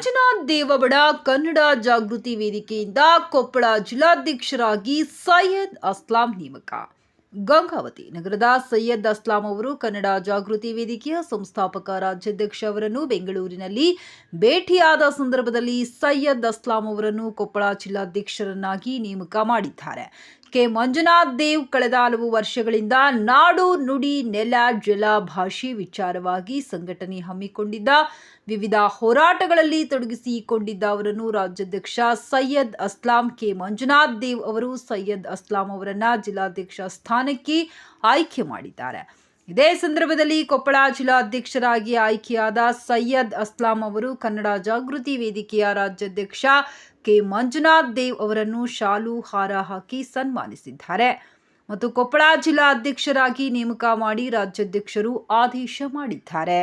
ಬಡಬಡ ಕನ್ನಡ ಜಾಗೃತಿ ವೇದಿಕೆಯಿಂದ ಕೊಪ್ಪಳ ಜಿಲ್ಲಾಧ್ಯಕ್ಷರಾಗಿ ಸೈಯದ್ ಅಸ್ಲಾಂ ನೇಮಕ. ಗಂಗಾವತಿ ನಗರದ ಸೈಯದ್ ಅಸ್ಲಾಂ ಅವರು ಕನ್ನಡ ಜಾಗೃತಿ ವೇದಿಕೆಯ ಸಂಸ್ಥಾಪಕ ರಾಜ್ಯಾಧ್ಯಕ್ಷ ಅವರನ್ನು ಬೆಂಗಳೂರಿನಲ್ಲಿ ಭೇಟಿಯಾದ ಸಂದರ್ಭದಲ್ಲಿ ಸೈಯದ್ ಅಸ್ಲಾಂ ಅವರನ್ನು ಕೊಪ್ಪಳ ಜಿಲ್ಲಾಧ್ಯಕ್ಷರನ್ನಾಗಿ ನೇಮಕ ಮಾಡಿದ್ದಾರೆ. ಕೆ ಮಂಜುನಾಥ್ ದೇವ್ ಕಳೆದ ಹಲವು ವರ್ಷಗಳಿಂದ ನಾಡು ನುಡಿ ನೆಲ ಜಲ ಭಾಷೆ ವಿಚಾರವಾಗಿ ಸಂಘಟನೆ ಹಮ್ಮಿಕೊಂಡಿದ್ದ, ವಿವಿಧ ಹೋರಾಟಗಳಲ್ಲಿ ತೊಡಗಿಸಿಕೊಂಡಿದ್ದ ಅವರನ್ನು ರಾಜ್ಯಾಧ್ಯಕ್ಷ ಸೈಯದ್ ಅಸ್ಲಾಂ ಕೆ ಮಂಜುನಾಥ್ ದೇವ್ ಅವರು ಸೈಯದ್ ಅಸ್ಲಾಂ ಅವರನ್ನು ಜಿಲ್ಲಾಧ್ಯಕ್ಷ ಸ್ಥಾನಕ್ಕೆ ಆಯ್ಕೆ ಮಾಡಿದ್ದಾರೆ. ಇದೇ ಸಂದರ್ಭದಲ್ಲಿ ಕೊಪ್ಪಳ ಜಿಲ್ಲಾಧ್ಯಕ್ಷರಾಗಿ ಆಯ್ಕೆಯಾದ ಸೈಯದ್ ಅಸ್ಲಾಂ ಅವರು ಕನ್ನಡ ಜಾಗೃತಿ ವೇದಿಕೆಯ ರಾಜ್ಯಾಧ್ಯಕ್ಷ ಕೆ. ಮಂಜುನಾಥ್ ದೇವ್ ಅವರನ್ನು ಶಾಲು ಹಾರ ಹಾಕಿ ಸನ್ಮಾನಿಸಿದ್ದಾರೆ. ಮತ್ತು ಕೊಪ್ಪಳ ಜಿಲ್ಲಾ ಅಧ್ಯಕ್ಷರಾಗಿ ನೇಮಕ ಮಾಡಿ ರಾಜ್ಯಾಧ್ಯಕ್ಷರು ಆದೇಶ ಮಾಡಿದ್ದಾರೆ.